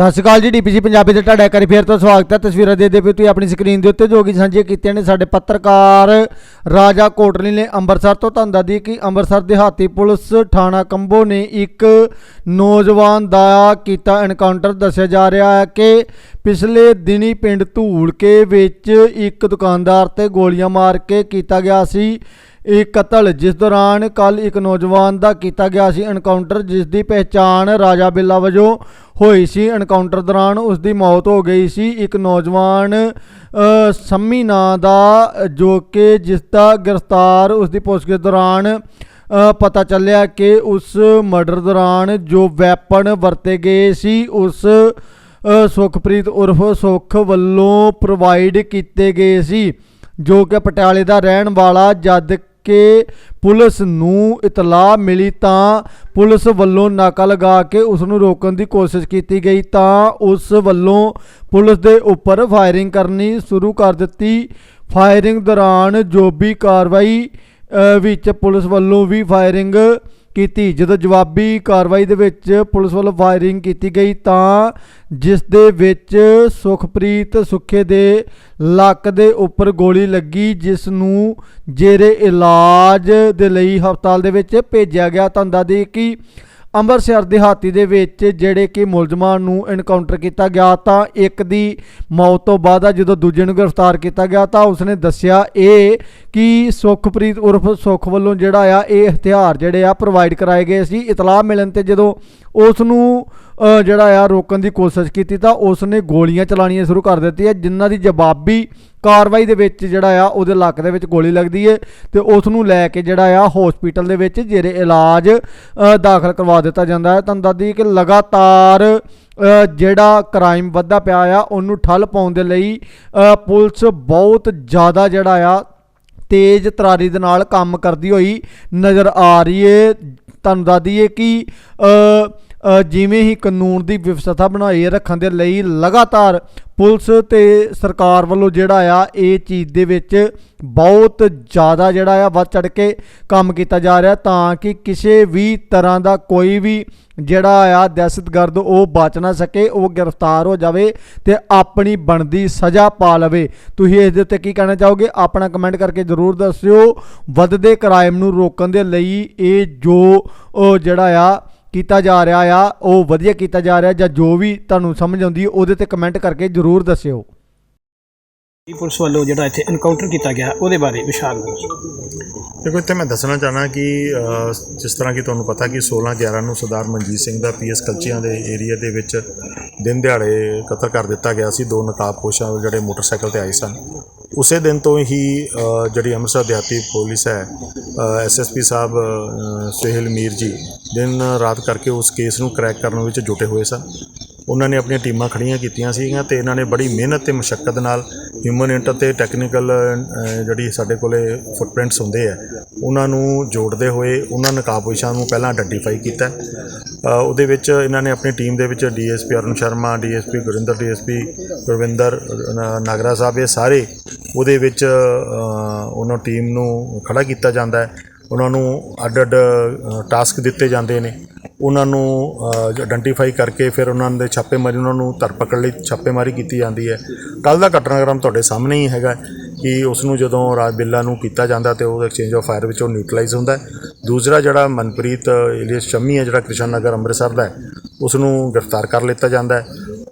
ਸਤਿ ਸ਼੍ਰੀ ਅਕਾਲ ਜੀ ਡੀਪੀਸੀ ਪੰਜਾਬੀ ਦੇ ਤੁਹਾਡਾ ਕਰੀ ਵਾਰੀ ਫੇਰ ਤੋਂ ਸਵਾਗਤ ਹੈ। ਤਸਵੀਰਾਂ ਦੇ ਦੇ ਵੀ ਤੁਸੀਂ ਆਪਣੀ ਸਕਰੀਨ ਦੇ ਉੱਤੇ ਜੋ ਕਿ ਸਾਂਝੀਆਂ ਕੀਤੀਆਂ ਨੇ, ਸਾਡੇ ਪੱਤਰਕਾਰ ਰਾਜਾ ਕੋਟਲੀ ਨੇ ਅੰਮ੍ਰਿਤਸਰ ਤੋਂ ਤੁਹਾਨੂੰ ਦੱਸਦੀ ਕਿ ਅੰਮ੍ਰਿਤਸਰ ਦਿਹਾਤੀ ਪੁਲਿਸ ਥਾਣਾ ਕੰਬੋ ਨੇ ਇੱਕ ਨੌਜਵਾਨ ਦਾ ਕੀਤਾ ਐਨਕਾਊਂਟਰ ਦੱਸਿਆ ਜਾ ਰਿਹਾ ਹੈ ਕਿ ਪਿਛਲੇ ਦਿਨੀ ਪਿੰਡ ਧੂਲਕੇ ਵਿੱਚ ਇੱਕ ਦੁਕਾਨਦਾਰ ਤੇ ਗੋਲੀਆਂ ਮਾਰ ਕੇ ਕੀਤਾ ਗਿਆ ਸੀ। ਇਹ ਕਤਲ ਜਿਸ ਦੌਰਾਨ ਕੱਲ ਇੱਕ ਨੌਜਵਾਨ ਦਾ ਕੀਤਾ ਗਿਆ ਸੀ ਐਨਕਾਊਂਟਰ ਜਿਸ ਦੀ ਪਹਿਚਾਣ ਰਾਜਾ ਬਿੱਲਾ ਵਜੋਂ ਹੋਈ ਸੀ। ਐਨਕਾਊਂਟਰ ਦੌਰਾਨ ਉਸ ਦੀ ਮੌਤ ਹੋ ਗਈ ਸੀ। ਇੱਕ ਨੌਜਵਾਨ ਸੰਮੀ ਨਾਂ ਦਾ, ਜੋ ਕਿ ਜਿਸ ਦਾ ਗ੍ਰਿਫਤਾਰ ਉਸ ਦੀ ਪੁੱਛਗਿੱਛ ਦੌਰਾਨ ਪਤਾ ਚੱਲਿਆ ਕਿ ਉਸ ਮਰਡਰ ਦੌਰਾਨ ਜੋ ਵੈਪਨ ਵਰਤੇ ਗਏ ਸੀ, ਉਸ ਸੁਖਪ੍ਰੀਤ ਉਰਫ ਸੁਖ ਵੱਲੋਂ ਪ੍ਰੋਵਾਈਡ ਕੀਤੇ ਗਏ ਸੀ, ਜੋ ਕਿ ਪਟਿਆਲੇ ਦਾ ਰਹਿਣ ਵਾਲਾ ਜਦ ਕਿ ਪੁਲਿਸ ਨੂੰ ਇਤਲਾਹ ਮਿਲੀ ਤਾਂ ਪੁਲਿਸ ਵੱਲੋਂ ਨਾਕਾ ਲਗਾ ਕੇ ਉਸ ਨੂੰ ਰੋਕਣ ਦੀ ਕੋਸ਼ਿਸ਼ ਕੀਤੀ ਗਈ ਤਾਂ ਉਸ ਵੱਲੋਂ ਪੁਲਿਸ ਦੇ ਉੱਪਰ ਫਾਇਰਿੰਗ ਕਰਨੀ ਸ਼ੁਰੂ ਕਰ ਦਿੱਤੀ। ਫਾਇਰਿੰਗ ਦੌਰਾਨ ਜੋ ਵੀ ਕਾਰਵਾਈ ਵਿੱਚ ਪੁਲਿਸ ਵੱਲੋਂ ਵੀ ਫਾਇਰਿੰਗ ਕੀਤੀ। ਜਦੋਂ ਜਵਾਬੀ ਕਾਰਵਾਈ ਦੇ ਵਿੱਚ ਪੁਲਿਸ ਵੱਲੋਂ ਫਾਇਰਿੰਗ ਕੀਤੀ ਗਈ ਤਾਂ ਜਿਸ ਦੇ ਵਿੱਚ ਸੁਖਪ੍ਰੀਤ ਸੁੱਖੇ ਦੇ ਲੱਕ ਦੇ ਉੱਪਰ ਗੋਲੀ ਲੱਗੀ, ਜਿਸ ਨੂੰ ਜੇਰੇ ਇਲਾਜ ਦੇ ਲਈ ਹਸਪਤਾਲ ਦੇ ਵਿੱਚ ਭੇਜਿਆ ਗਿਆ। ਤਾਂ ਦੱਸ ਕਿ ਅੰਮ੍ਰਿਤਸਰ ਦਿਹਾਤੀ ਦੇ ਵਿੱਚ ਜਿਹੜੇ ਕਿ ਮੁਲਜ਼ਮਾਂ ਨੂੰ ਐਨਕਾਊਂਟਰ ਕੀਤਾ ਗਿਆ ਤਾਂ ਇੱਕ ਦੀ ਮੌਤ ਤੋਂ ਬਾਅਦ ਆ ਜਦੋਂ ਦੂਜੇ ਨੂੰ ਗ੍ਰਿਫਤਾਰ ਕੀਤਾ ਗਿਆ ਤਾਂ ਉਸਨੇ ਦੱਸਿਆ ਇਹ ਕਿ ਸੁਖਪ੍ਰੀਤ ਉਰਫ ਸੁਖ ਵੱਲੋਂ ਜਿਹੜਾ ਆ ਇਹ ਹਥਿਆਰ ਜਿਹੜੇ ਆ ਪ੍ਰੋਵਾਈਡ ਕਰਾਏ ਗਏ ਸੀ। ਇਤਲਾਹ ਮਿਲਣ ਤੇ ਜਦੋਂ ਉਸ ਨੂੰ ਜਿਹੜਾ ਆ ਰੋਕਣ ਦੀ ਕੋਸ਼ਿਸ਼ ਕੀਤੀ ਤਾਂ ਉਸ ਨੇ ਗੋਲੀਆਂ ਚਲਾਣੀਆਂ ਸ਼ੁਰੂ ਕਰ ਦਿੱਤੀਆਂ, ਜਿਨ੍ਹਾਂ ਦੀ ਜਵਾਬੀ ਕਾਰਵਾਈ ਦੇ ਵਿੱਚ ਜਿਹੜਾ ਆ ਉਹਦੇ ਲੱਕ ਦੇ ਵਿੱਚ ਗੋਲੀ ਲੱਗਦੀ ਹੈ ਤੇ ਉਸ ਨੂੰ ਲੈ ਕੇ ਜਿਹੜਾ ਆ ਹਸਪੀਟਲ ਦੇ ਵਿੱਚ ਜਿਹੜੇ ਇਲਾਜ ਦਾਖਲ ਕਰਵਾ ਦਿੱਤਾ ਜਾਂਦਾ ਹੈ। ਤੁਹਾਨੂੰ ਦੱਸ ਦਈਏ ਕਿ ਲਗਾਤਾਰ ਜਿਹੜਾ ਕ੍ਰਾਈਮ ਵੱਧਦਾ ਪਿਆ ਆ, ਉਹਨੂੰ ਠੱਲ ਪਾਉਣ ਦੇ ਲਈ ਪੁਲਿਸ ਬਹੁਤ ਜ਼ਿਆਦਾ ਜਿਹੜਾ ਆ ਤੇਜ਼ ਤਰਾਰੀ ਦੇ ਨਾਲ ਕੰਮ ਕਰਦੀ ਹੋਈ ਨਜ਼ਰ ਆ ਰਹੀ ਏ। ਤੁਹਾਨੂੰ ਦੱਸ ਦਈਏ ਕਿ ਜਿਵੇਂ ਹੀ ਕਾਨੂੰਨ ਦੀ ਵਿਵਸਥਾ ਬਣਾਈ ਰੱਖਣ ਦੇ ਲਈ ਲਗਾਤਾਰ ਪੁਲਿਸ ਤੇ ਸਰਕਾਰ ਵੱਲੋਂ ਜਿਹੜਾ ਆ, ਇਹ ਚੀਜ਼ ਦੇ ਵਿੱਚ ਬਹੁਤ ਜ਼ਿਆਦਾ ਜਿਹੜਾ ਆ, ਵੱਧ ਚੜ ਕੇ ਕੰਮ ਕੀਤਾ ਜਾ ਰਿਹਾ ਤਾਂ ਕਿ ਕਿਸੇ ਵੀ ਤਰ੍ਹਾਂ ਦਾ ਕੋਈ ਵੀ ਜਿਹੜਾ ਆ ਦਹਿਸ਼ਤਗਰਦ ਉਹ ਬਚ ਨਾ ਸਕੇ, ਉਹ ਗ੍ਰਿਫਤਾਰ ਹੋ ਜਾਵੇ ਤੇ ਆਪਣੀ ਬਣਦੀ ਸਜ਼ਾ ਪਾ ਲਵੇ। ਤੁਸੀਂ ਇਸ ਦੇ ਉੱਤੇ ਕੀ ਕਹਿਣਾ ਚਾਹੋਗੇ? ਆਪਣਾ ਕਮੈਂਟ ਕਰਕੇ ਜ਼ਰੂਰ ਦੱਸਿਓ। ਵੱਧਦੇ ਕ੍ਰਾਈਮ ਨੂੰ ਰੋਕਣ ਦੇ ਲਈ ਇਹ ਜੋ ਜਿਹੜਾ ਆ ਕੀਤਾ ਜਾ ਰਿਹਾ ਆ ਉਹ ਵਧੀਆ ਕੀਤਾ ਜਾ ਰਿਹਾ ਜਾਂ ਜੋ ਵੀ ਤੁਹਾਨੂੰ ਸਮਝ ਆਉਂਦੀ ਉਹਦੇ ਤੇ ਕਮੈਂਟ ਕਰਕੇ ਜ਼ਰੂਰ ਦੱਸਿਓ। ਦੀ ਪੁਲਿਸ ਵੱਲੋਂ ਜਿਹੜਾ ਇੱਥੇ ਐਨਕਾਊਂਟਰ ਕੀਤਾ ਗਿਆ ਉਹਦੇ ਬਾਰੇ ਵਿਸ਼ਾਲ ਦੇਖੋ ਇੱਥੇ ਮੈਂ ਦੱਸਣਾ ਚਾਹਨਾ ਕਿ ਜਿਸ ਤਰ੍ਹਾਂ ਕਿ ਤੁਹਾਨੂੰ ਪਤਾ ਕਿ 16 11 ਨੂੰ ਸਰਦਾਰ ਮਨਜੀਤ ਸਿੰਘ ਦਾ ਪੀਐਸ ਕਲਚੀਆਂ ਦੇ ਏਰੀਆ ਦੇ ਵਿੱਚ ਦਿਨ ਦਿਹਾੜੇ ਕਤਲ ਕਰ ਦਿੱਤਾ ਗਿਆ ਸੀ। ਦੋ ਨਕਾਬਪੋਸ਼ਾਂ ਜਿਹੜੇ ਮੋਟਰਸਾਈਕਲ ਤੇ ਆਏ ਸਨ। ਉਸੇ ਦਿਨ ਤੋਂ ਹੀ ਜਿਹੜੀ ਅੰਮ੍ਰਿਤਸਰ ਦਿਹਾਤੀ ਪੁਲਿਸ ਹੈ ਐਸਐਸਪੀ ਸਾਹਿਬ ਅ, ਸੁਹੇਲ ਮੀਰ ਜੀ ਦਿਨ ਰਾਤ ਕਰਕੇ ਉਸ ਕੇਸ ਨੂੰ ਕ੍ਰੈਕ ਕਰਨ ਵਿੱਚ ਜੁਟੇ ਹੋਏ ਸਨ। ਉਹਨਾਂ ਨੇ ਆਪਣੀਆਂ ਟੀਮਾਂ ਖੜੀਆਂ ਕੀਤੀਆਂ ਸੀਗੀਆਂ ਤੇ ਇਹਨਾਂ ਨੇ ਬੜੀ ਮਿਹਨਤ ਤੇ ਮੁਸ਼ਕਲ ਨਾਲ ਹਿਊਮਨ ਇੰਟਰ ਤੇ ਟੈਕਨੀਕਲ ਜਿਹੜੀ ਸਾਡੇ ਕੋਲੇ ਫੁੱਟਪ੍ਰਿੰਟਸ ਹੁੰਦੇ ਆ, ਉਹਨਾਂ ਨੂੰ ਜੋੜਦੇ ਹੋਏ ਉਹਨਾਂ ਨਕਾਬਪੋਸ਼ਾਂ ਨੂੰ ਪਹਿਲਾਂ ਆਇਡੈਂਟੀਫਾਈ ਕੀਤਾ। ਉਹਦੇ ਵਿੱਚ ਇਹਨਾਂ ਨੇ ਆਪਣੀ ਟੀਮ ਦੇ ਵਿੱਚ DSP Arun Sharma, DSP Gurinder, DSP Gurvinder Nagra Sahib, ਇਹ ਸਾਰੇ ਉਹਦੇ ਵਿੱਚ ਉਹਨਾਂ ਟੀਮ ਨੂੰ ਖੜਾ ਕੀਤਾ ਜਾਂਦਾ ਹੈ। ਉਹਨਾਂ ਨੂੰ ਅੱਡ ਅੱਡ ਟਾਸਕ ਦਿੱਤੇ ਜਾਂਦੇ ਨੇ। ਉਹਨਾਂ ਨੂੰ ਆਇਡੈਂਟੀਫਾਈ ਕਰਕੇ ਫਿਰ ਉਹਨਾਂ ਦੇ ਛਾਪੇਮਾਰੀ, ਉਹਨਾਂ ਨੂੰ ਧਰਪਕੜ ਲਈ ਛਾਪੇਮਾਰੀ ਕੀਤੀ ਜਾਂਦੀ ਹੈ। ਕੱਲ ਦਾ ਘਟਨਾਕ੍ਰਮ ਤੁਹਾਡੇ ਸਾਹਮਣੇ ਹੀ ਹੈਗਾ ਕਿ ਉਸ ਨੂੰ ਜਦੋਂ ਰਾਜ ਬਿੱਲਾ ਨੂੰ ਕੀਤਾ ਜਾਂਦਾ ਤੇ ਉਹ ਐਕਸਚੇਂਜ ਆਫ ਫਾਇਰ ਵਿੱਚ ਉਹ ਨਿਊਟਰਲਾਈਜ਼ ਹੁੰਦਾ ਦੂਸਰਾ ਜਿਹੜਾ ਮਨਪ੍ਰੀਤ ਇਲੀਅਸ ਸ਼ਮੀ ਹੈ, ਜਿਹੜਾ ਕ੍ਰਿਸ਼ਨ ਨਗਰ ਅੰਮ੍ਰਿਤਸਰ ਦਾ ਉਸ ਨੂੰ ਗ੍ਰਿਫਤਾਰ ਕਰ ਲਿੱਤਾ ਜਾਂਦਾ ਹੈ।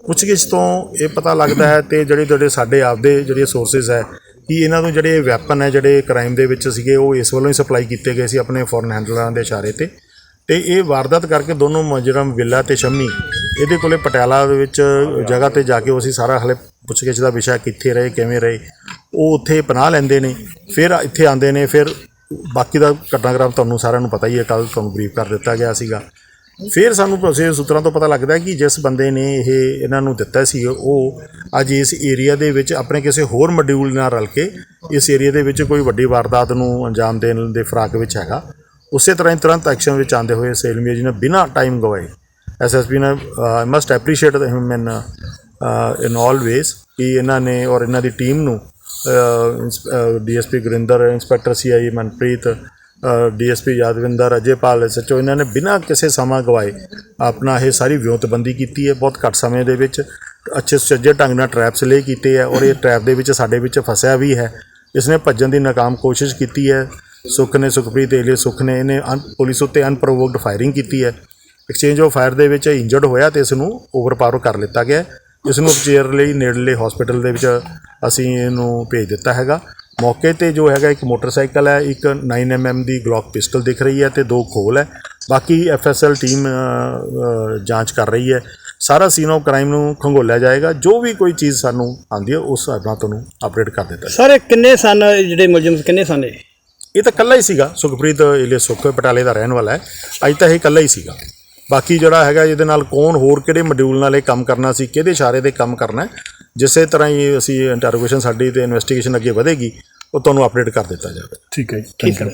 ਪੁੱਛਗਿੱਛ ਤੋਂ ਇਹ ਪਤਾ ਲੱਗਦਾ ਹੈ ਤੇ ਜਿਹੜੇ ਜਿਹੜੇ ਸਾਡੇ ਆਪਦੇ ਜਿਹੜੇ ਸੋਰਸਸ ਹੈ ਕਿ ਇਹਨਾਂ ਨੂੰ ਜਿਹੜੇ ਵੈਪਨ ਹੈ, ਜਿਹੜੇ ਕ੍ਰਾਈਮ ਦੇ ਵਿੱਚ ਸੀਗੇ, ਉਹ ਇਸ ਵੱਲੋਂ ਹੀ ਸਪਲਾਈ ਕੀਤੇ ਗਏ ਸੀ ਆਪਣੇ ਫੋਰਨ ਹੈਂਡਲਰਾਂ ਦੇ ਇਸ਼ਾਰੇ ਤੇ। ਤੇ ਇਹ ਵਾਰਦਾਤ ਕਰਕੇ ਦੋਨੋਂ ਮੁਜਰਮ ਵਿੱਲਾ ਤੇ ਸ਼ੰਮੀ, ਇਹਦੇ ਕੋਲੇ ਪਟਿਆਲਾ ਦੇ ਵਿੱਚ ਜਗ੍ਹਾ ਤੇ ਜਾ ਕੇ ਉਹ ਅਸੀਂ ਸਾਰਾ ਹਲੇ ਪੁੱਛਗਿੱਛ ਦਾ ਵਿਸ਼ਾ ਕਿੱਥੇ ਰਹੇ, ਕਿਵੇਂ ਰਹੇ, ਉਹ ਉੱਥੇ ਪਨਾਹ ਲੈਂਦੇ ਨੇ, ਫਿਰ ਇੱਥੇ ਆਉਂਦੇ ਨੇ, ਫਿਰ ਬਾਕੀ ਦਾ ਘਟਨਾਕ੍ਰਮ ਤੁਹਾਨੂੰ ਸਾਰਿਆਂ ਨੂੰ ਪਤਾ ਹੀ ਹੈ ਕੱਲ ਤੁਹਾਨੂੰ ਬਰੀਫ ਕਰ ਦਿੱਤਾ ਗਿਆ ਸੀਗਾ। ਫਿਰ ਸਾਨੂੰ ਭਰੋਸੇ ਸੂਤਰਾਂ ਤੋਂ ਪਤਾ ਲੱਗਦਾ ਕਿ ਜਿਸ ਬੰਦੇ ਨੇ ਇਹ ਇਹਨਾਂ ਨੂੰ ਦਿੱਤਾ ਸੀ, ਉਹ ਅੱਜ ਇਸ ਏਰੀਆ ਦੇ ਵਿੱਚ ਆਪਣੇ ਕਿਸੇ ਹੋਰ ਮੋਡਿਊਲ ਨਾਲ ਰਲ ਕੇ ਇਸ ਏਰੀਆ ਦੇ ਵਿੱਚ ਕੋਈ ਵੱਡੀ ਵਾਰਦਾਤ ਨੂੰ ਅੰਜਾਮ ਦੇਣ ਦੇ ਫਰਾਕ ਵਿੱਚ ਹੈਗਾ। ਉਸੇ ਤਰ੍ਹਾਂ ਹੀ ਤੁਰੰਤ ਐਕਸ਼ਨ ਵਿੱਚ ਆਉਂਦੇ ਹੋਏ ਸੇਲਮੀ ਜੀ ਨੇ ਬਿਨਾਂ ਟਾਈਮ ਗਵਾਏ ਐਸਐਸਪੀ ਨੇ ਆਈ ਮਸਟ ਐਪਰੀਸ਼ੀਏਟ ਹਿਮ ਇਨ ਇਨ ਆਲ ਵੇਸ ਕਿ ਇਹਨਾਂ ਨੇ ਔਰ ਇਹਨਾਂ ਦੀ ਟੀਮ ਨੂੰ DSP Gurinder inspector CI Manpreet DSP Yadvinder, Ajaypal SHO ਇਹਨਾਂ ਨੇ ਬਿਨਾਂ ਕਿਸੇ ਸਮਾਂ ਗਵਾਏ ਆਪਣਾ ਇਹ ਸਾਰੀ ਵਿਉਂਤਬੰਦੀ ਕੀਤੀ ਹੈ ਬਹੁਤ ਘੱਟ ਸਮੇਂ ਦੇ ਵਿੱਚ, ਅੱਛੇ ਸੁਚੱਜੇ ਢੰਗ ਨਾਲ ਟਰੈਪਸ ਲੇ ਕੀਤੇ ਹੈ ਔਰ ਇਹ ਟਰੈਪ ਦੇ ਵਿੱਚ, ਸਾਡੇ ਵਿੱਚ ਫਸਿਆ ਵੀ ਹੈ ਇਸ ਨੇ ਭੱਜਣ ਦੀ ਨਾਕਾਮ ਕੋਸ਼ਿਸ਼ ਕੀਤੀ ਹੈ ਸੁਖ ਨੇ ਸੁਖਪ੍ਰੀਤ ਏਲੇ ਸੁਖ ਨੇ ਇਹਨੇ ਅਨ- ਪੁਲਿਸ ਉੱਤੇ ਅਨਪ੍ਰੋਵੋਕਡ ਫਾਇਰਿੰਗ ਕੀਤੀ ਹੈ। ਐਕਸਚੇਂਜ ਆਫ ਫਾਇਰ ਦੇ ਵਿੱਚ ਇੰਜਰਡ ਹੋਇਆ ਤੇ ਇਸ ਨੂੰ ਓਵਰਪਾਵਰ ਕਰ ਲਿੱਤਾ ਗਿਆ ਇਸ ਨੂੰ ਉਪਚਾਰ ਲਈ ਨੇੜਲੇ ਹਸਪੀਟਲ ਦੇ ਵਿੱਚ ਅਸੀਂ ਇਹਨੂੰ ਭੇਜ ਦਿੱਤਾ ਹੈਗਾ। ਮੌਕੇ ਤੇ ਜੋ ਹੈਗਾ ਇੱਕ ਮੋਟਰਸਾਈਕਲ ਹੈ ਇੱਕ 9mm ਦੀ ਗਲੌਕ ਪਿਸਟਲ ਦਿਖ ਰਹੀ ਹੈ ਤੇ ਦੋ ਖੋਲ ਹੈ। ਬਾਕੀ ਐਫਐਸਐਲ ਟੀਮ ਅ, ਅ, ਜਾਂਚ ਕਰ ਰਹੀ ਹੈ। ਸਾਰਾ ਸੀਨ ਆਫ ਕ੍ਰਾਈਮ ਨੂੰ ਖੰਗੋਲਿਆ ਜਾਏਗਾ। ਜੋ ਵੀ ਕੋਈ ਚੀਜ਼ ਸਾਨੂੰ ਆਉਂਦੀ ਹੈ ਉਸ ਹਿਸਾਬ ਨਾਲ ਤੁਹਾਨੂੰ ਅਪਡੇਟ ਕਰ ਦਿੱਤਾ ਸਰ ਕਿੰਨੇ ਸਨ ਜਿਹੜੇ ਮੁਲਜ਼ਮ ਕਿੰਨੇ ਸਨ ਇਹ? ਇਹ ਤਾਂ ਇਕੱਲਾ ਹੀ ਸੀਗਾ। ਸੁਖਪ੍ਰੀਤ ਇਲੇ ਸੁਖ ਪਟਾਲੇ ਦਾ ਰਹਿਣ ਵਾਲਾ ਹੈ। ਅੱਜ ਤਾਂ ਇਹ ਇਕੱਲਾ ਹੀ ਸੀਗਾ। ਬਾਕੀ ਜਿਹੜਾ ਹੈਗਾ ਇਹਦੇ ਨਾਲ ਕੌਣ ਹੋਰ ਕਿਹੜੇ ਮੋਡਿਊਲ ਨਾਲ ਇਹ ਕੰਮ ਕਰਨਾ ਸੀ ਕਿਹਦੇ ਇਸ਼ਾਰੇ ਤੇ ਕੰਮ ਕਰਨਾ ਹੈ ਜਿਸੇ ਤਰ੍ਹਾਂ ਹੀ ਅਸੀਂ ਇੰਟਰੋਗੇਸ਼ਨ ਸਾਡੀ ਤੇ ਇਨਵੈਸਟੀਗੇਸ਼ਨ ਅੱਗੇ ਵਧੇਗੀ ਉਹ ਤੁਹਾਨੂੰ ਅਪਡੇਟ ਕਰ ਦਿੱਤਾ ਜਾਵੇਗਾ ਠੀਕ ਹੈ ਠੀਕ ਹੈ